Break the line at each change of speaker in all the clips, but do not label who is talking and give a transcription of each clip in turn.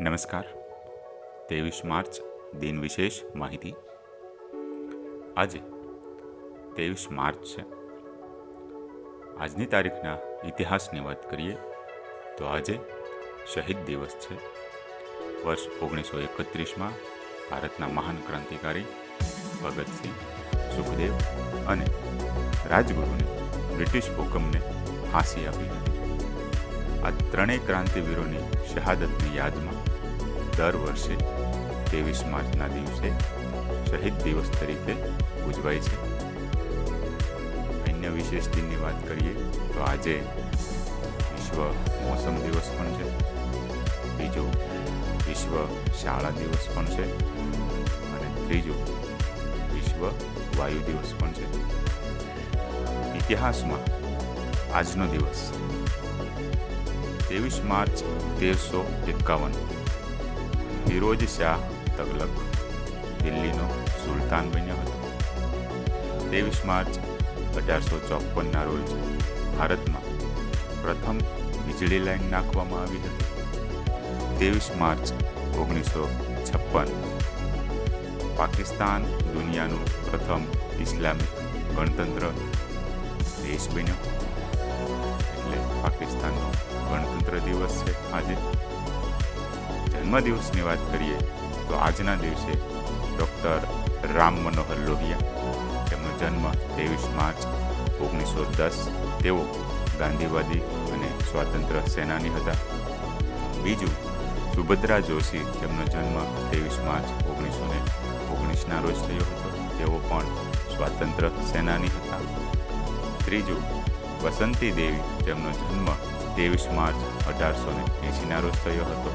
નમસ્કાર. ત્રેવીસ માર્ચ, દિન વિશેષ માહિતી. આજે ત્રેવીસ માર્ચ છે. આજની તારીખના ઇતિહાસની વાત કરીએ તો આજે શહીદ દિવસ છે. વર્ષ ઓગણીસો એકત્રીસમાં ભારતના મહાન ક્રાંતિકારી ભગતસિંહ સુખદેવ અને રાજગુરુને બ્રિટિશ હુકમને ફાંસી આપી હતી. આ ત્રણેય ક્રાંતિવીરોની શહાદતની યાદમાં દર વર્ષે ત્રેવીસ માર્ચના દિવસે શહીદ દિવસ તરીકે ઉજવાય છે. અન્ય વિશેષ દિનની વાત કરીએ તો આજે વિશ્વ મોસમ દિવસ પણ છે. બીજો વિશ્વ શાળા દિવસ પણ છે અને ત્રીજો વિશ્વ વાયુ દિવસ પણ છે. ઇતિહાસમાં આજનો દિવસ. ત્રેવીસ માર્ચ તેરસો એકાવન. ફિરોજ શાહ તગલક દિલ્હીનો સુલતાન બન્યો હતો. ત્રેવીસ માર્ચ અઢારસો ચોપનના રોજ ભારતમાં પ્રથમ વીજળી લાઈન નાખવામાં આવી હતી. ત્રેવીસ માર્ચ ઓગણીસો છપ્પન. પાકિસ્તાન દુનિયાનું પ્રથમ ઇસ્લામિક ગણતંત્ર દેશ બન્યો. પાકિસ્તાનનો ગણતંત્ર દિવસ છે આજે. જન્મદિવસની વાત કરીએ તો આજના દિવસે ડૉક્ટર રામ મનોહર લોહિયા તેમનો જન્મ ત્રેવીસ માર્ચ ઓગણીસો દસ. તેઓ ગાંધીવાદી અને સ્વાતંત્ર્ય સેનાની હતા. બીજું, સુભદ્રા જોશી તેમનો જન્મ ત્રેવીસ માર્ચ ઓગણીસો ને ઓગણીસના રોજ થયો હતો. તેઓ પણ સ્વાતંત્ર્ય સેનાની હતા. ત્રીજું વસંતી દેવી તેમનો જન્મ ત્રેવીસ માર્ચ અઢારસો ને એંશીના રોજ થયો હતો.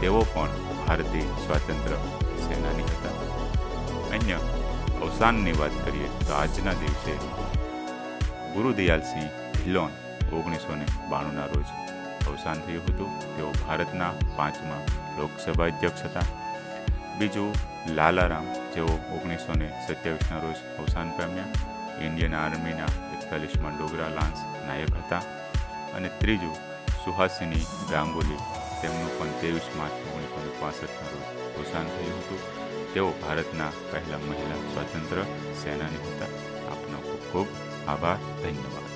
તેઓ પણ ભારતીય સ્વાતંત્ર્ય સેનાની હતા. અન્ય અવસાનની વાત કરીએ તો આજના દિવસે ગુરુદયાલસિંહ ધિલોન ઓગણીસો ને બાણુંના રોજ અવસાન થયું હતું. તેઓ ભારતના પાંચમા લોકસભા અધ્યક્ષ હતા. બીજું લાલારામ, જેઓ ઓગણીસો ને સત્યાવીસના રોજ અવસાન પામ્યા. ઇન્ડિયન આર્મીના એકતાલીસમાં ડોગરા લાન્સ નાયક હતા અને ત્રીજું સુહાસિની ગાંગુલી, તેમનું પણ ત્રેવીસ માર્ચ ઓગણીસો ને પાસઠના રોજ અવસાન થયું હતું. તેઓ ભારતના પહેલા મહિલા સ્વાતંત્ર્ય સેનાની હતા. આપનો ખૂબ ખૂબ આભાર, ધન્યવાદ.